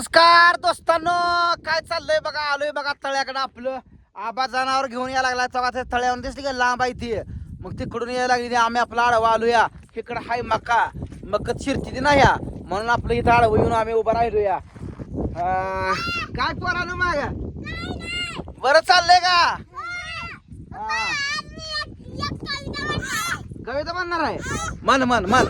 नमस्कार दोस्तांनो काय चाललंय बघा? आलोय बघा तळ्याकडे आपलं. आबा जनावर घेऊन यायला लागला तेव्हा त्या तळ्यावर दिसली का? लांब आहे ती. मग तिकडून यायला लागली आम्ही आपला आडवा आलोया. इकडं हाय मका. मकत शिरती ती नाही या म्हणून आपलं इथं आडवं येऊन आम्ही उभं राहिलो या काय पोरानो माग? बरं चाललंय का? हा. कविता म्हणणार आहे. मन मन मन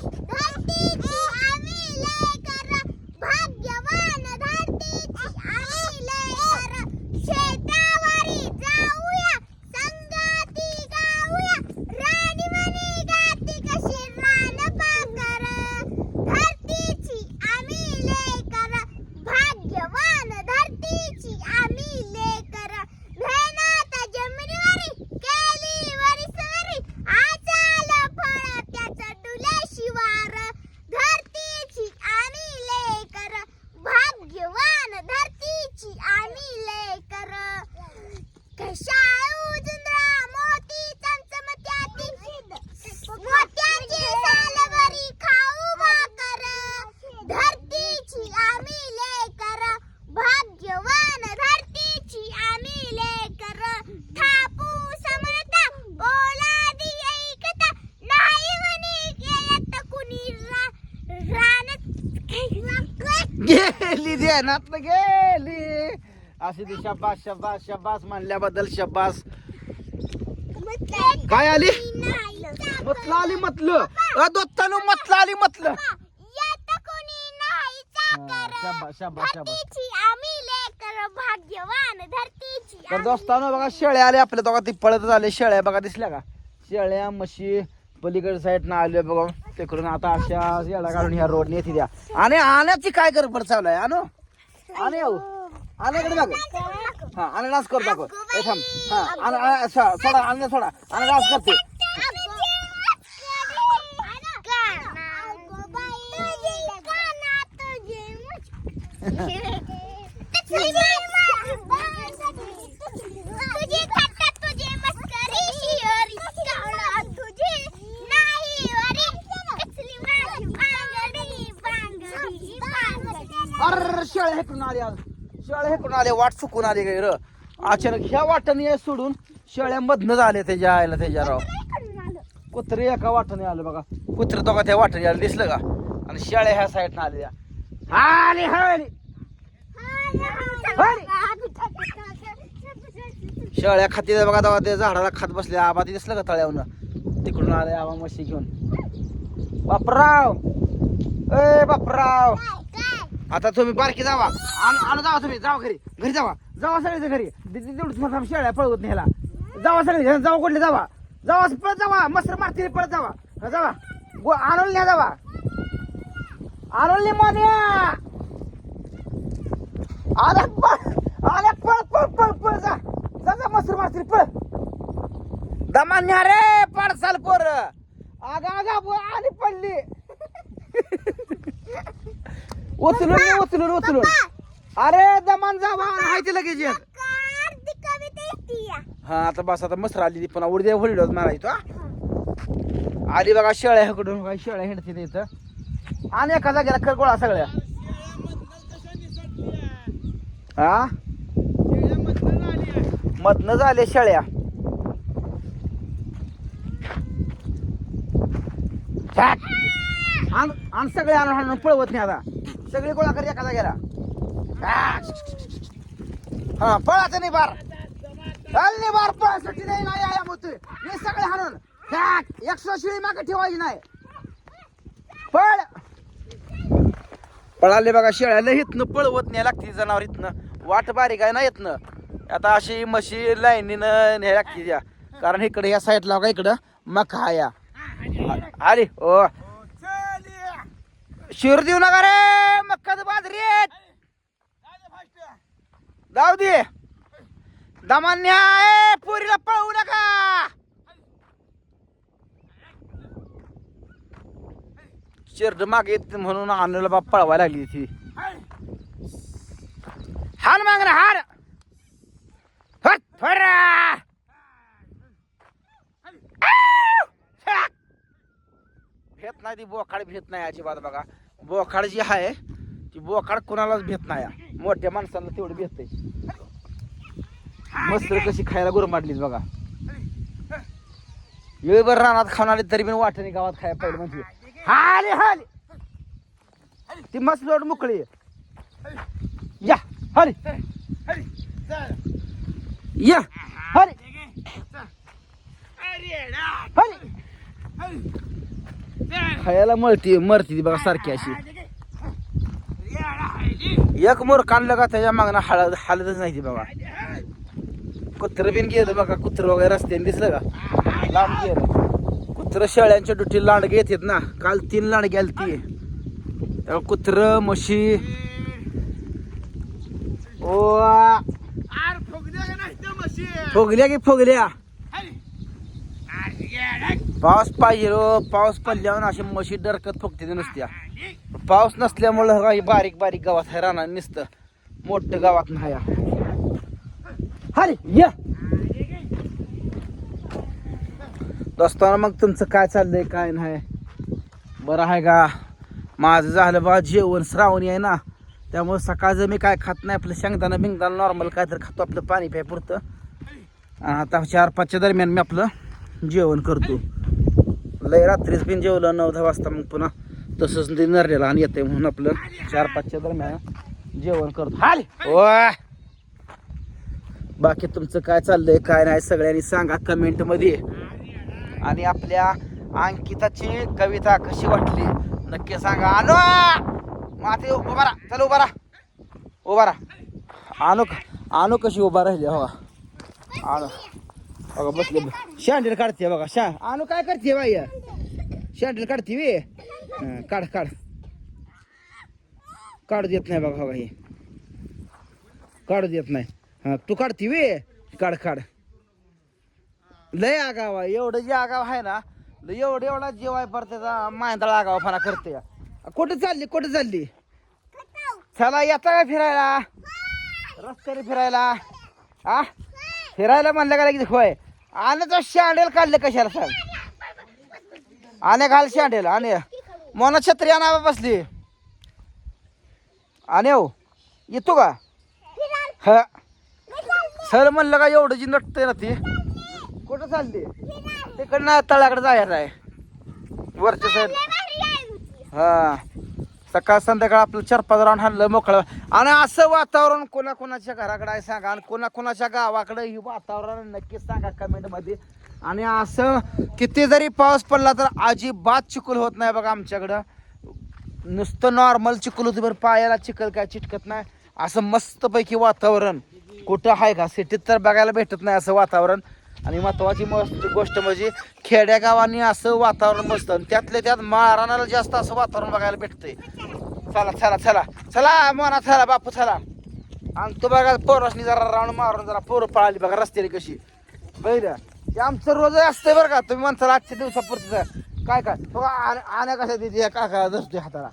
गेली ध्यानात गेली. अशी ती शब्बास शब्बास शब्बास म्हणल्याबद्दल शब्बास काय आली? मतलं आली मतलं अ मतलं आली मतलं शब्बा शब्बा नाही तर दोस्तानो बघा शेळ्या आल्या आपल्या दोघा. ती पळत झाले शेळ्या बघा दिसल्या का? शेळ्या म्हशी पलीकडे साईड ना आले बघा. तिकडून आता अशा शेळ्या काढून ह्या रोडने येते द्या आणि आण्याची काय गडबड चालू आहे आणो? आणि येऊ. आण्याकडे बघ हा आणि डान्स करतो दाखव. ए, थांब. हा सोडा आणि सोडा. आणि डान्स करते. अर शेळ्या हेकडून आले आज शेळ्या हेकडून आले वाट चुकून आले गे र. अचानक ह्या वाटाने सोडून शेळ्या झाले आले त्याच्या आयला त्याच्या राव. कुत्रे एका वाटाने आलं बघा. कुत्रे तो का त्या वाटाने आलं दिसलं का? आणि शेळ्या ह्या साईडनं आल्या आले हळी शेळ्या खाती बघा तेव्हा त्या झाडाला खात बसले आबा ते दिसलं का तळ्यावनं तिकडून आले आबा मशी घेऊन. बापराव. ए बापराव. आता तुम्ही बारकी जावा. आण- आणू जावा तुम्ही. जावा घरी. घरी जावा. जावा सगळे घरी. दि- तेवढीच शेळ्या पळवत न्यायला. जावा सगळे जावा कुठले? जावा. जावा पळत जावा. मस्त मारतील पळत जावा. जावा. गो आणून न्या जावा. आणून न्या मोन्या. पळ आले पळ पळ पळ पळ जा. जा जा मस्त मारतील पळ. दमान्या रे रे पाडसाल पोर. आगा आगा आली पडली. उचलून ये, उचलून उचलून. अरे दमान जावा हाय ते लगेच येत हा आता बस आता मस्त आली ती पुन्हा उडद्या होळी मारायचो हा. आली बघा शेळ्या ह्याकडून काय शेळ्या हिंडते ते इथं. आणि एका जागेला कर गोळा सगळ्या. हा? मधनं झाले शेळ्या. छाट. आण आण सगळे आणून आणून पळवत नाही आता. सगळी गोळा कर एका गेला. हा. पळाच नाही बार. चल नाही बार पळासाठी नाही नाही आया होतोय हे सगळे हाणून. एकशे शिळी मागे ठेवायची नाही. पळ. पळाले बघा शेळ्याला इथनं पळवत नाही लागते जनावर इथनं. वाट बारीक आहे ना इथनं. आता अशी म्हशी लाईनीनं न्याय लागते त्या. कारण इकडे या साईडला का इकडं मका या. अरे ओ. शिर देऊ नका रे मक्काच बाजरी जाऊ दे. दमान्या पुरीला पळवू नका. शिरड मागे येत म्हणून आणलं बाप पळवायला लागली ती. हार माग ना हार हट, फरा. आव! छाक. नाही ती बोखाड भेट नाही अजिबात बघा. बोखाड जी आहे ती बोकाड कोणालाच भेट नाही. मोठ्या माणसाला तेवढं भेटतंय मस्त कशी खायला गुरमाडलीच बघा. वेळभर रानात खाऊन आली तरी पण वाटणी गावात खायला पाहिजे म्हणजे हाले हाले. ती मस्त लोड मोकळी. या हरी या हरी हरी खायला मळती मरती ती बघा सारखी अशी. एक मोर काढलं का त्याच्या मागणं हळद हालतच नाही ती बघा. कुत्र बिन गेलं बघा कुत्र वगैरे रस्त्याने दिसलं का? लांब गेलं. कुत्र शेळ्यांच्या दुटी लांडगे येतात ना. काल तीन लांडगे आली ती. त्यामुळे कुत्र म्हशी. ओ फोगल्या की फोगल्या? पाऊस पाहिजे हो. पाऊस पडल्यावर अशी म्हशी डरकत फक्त ते नुसत्या. पाऊस नसल्यामुळं काही बारीक बारीक गावात आहे राहणार नुसतं. मोठं गावात नाही हरे या. दोस्ताना मग तुमचं काय चाललंय काय नाही? बरं आहे का? माझं झालं बा जेवण श्रावणी आहे ना. त्यामुळे सकाळचं मी काय खात नाही आपलं शेंगदाणा बिंगदाणा नॉर्मल काय तर खातो आपलं पाणी प्याय पुरतं आता चार पाचच्या दरम्यान मी आपलं जेवण करतो. लय रात्रीच बिन जेवलं नऊ दहा वाजता मग पुन्हा तसंच ते नरलेलं आणि येते म्हणून आपलं चार पाचच्या दरम्यान जेवण करतो. हाल! ओ बाकी तुमचं काय चाललंय काय नाही सगळ्यांनी सांगा कमेंटमध्ये आणि आपल्या अंकिताची कविता कशी वाटली नक्की सांगा. आणू माथे उभा राहा. चल उभा राहा. उभा राहा. आणू आणू कशी उभा राहिली हवा. आणू. बघा बसले शँडल काढते बघा शा. आणू काय करते बाई? शँडल काढते वे. काढ काढ. काढू देत नाही बघा बघा हे काढू देत नाही. हा तू काढते वे. काढ काढ. लय आगाव आहे. एवढं जे आगाव आहे ना लय एवढं एवढा जेवाय आहे पर त्याचा. मांदळा करते. कुठं चालली कुठं चालली? चला येता का फिरायला? रस्त्याने फिरायला? आ? फिरायला म्हणलं का लगेच? होय. आणि तो शांडेल काढले कशाला सांग? आणि घाल शांडेल आणि मोना छत्री आणा बसली. आणि हो येतो का? हा. सर म्हणलं का एवढं जी नटते ना ती? कुठं चालली? तिकडनं तळाकडे जायचं आहे. वरच्या साईड हा. सकाळ संध्याकाळ आपलं चार पाच राऊंड हाणलं मोकळं. आणि असं वातावरण कोणाकोणाच्या घराकडे आहे सांगा आणि कोणाकोणाच्या गावाकडे ही वातावरण नक्कीच सांगा कमेंटमध्ये. आणि असं किती जरी पाऊस पडला तर अजिबात चिखल होत नाही बघा आमच्याकडं. नुसतं नॉर्मल चिखल होतं बरं पायाला चिखल काय चिटकत नाही. असं मस्तपैकी वातावरण. कुठं आहे का? सिटीत तर बघायला भेटत नाही असं वातावरण. आणि महत्वाची मस्त गोष्ट म्हणजे खेड्यागावांनी असं वातावरण मस्त आणि त्यातल्या त्यात माळरानाला जास्त असं वातावरण बघायला भेटतंय. चला चला चला चला मना चला बापू चला. आणि तो बघा पोरसनी जरा राऊंड मारून जरा पोरं पळाली बघा रस्त्याने कशी. बघितलं ते आमचं रोज असतंय बरं का. तुम्ही म्हणता आजच्या दिवसापुरतं काय काय? बघा आण्या आण्या कशा देते काका धरतोय हाताला.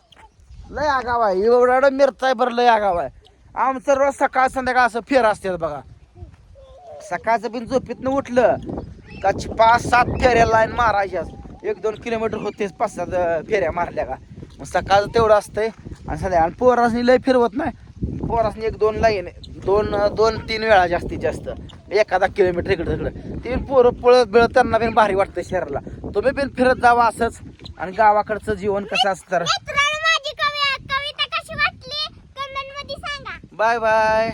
लय आगाव आहे. एवढं मिरताय बरं लय आगाव आहे. आमचं रोज सकाळ संध्याकाळ असं फेर असते बघा. सकाळचं बिन झोपेतनं उठलं का पाच सात फेऱ्या लाईन मारायच्या. एक दोन किलोमीटर होतेच पाच सात फेऱ्या मारल्या का. मग सकाळचं तेवढं असतंय. आणि संध्याकाळ आणि पोरासनी लय फिरवत नाही. पोरासनी एक दोन लाईन दोन दोन तीन वेळा जास्तीत जास्त. एखादा किलोमीटर इकडं तिकडं. तीन पोरं पळत बिळत त्यांना बिन भारी वाटतं शहराला तुम्ही बिन फिरत जावा असंच. आणि गावाकडचं जीवन कसं असतं बाय बाय.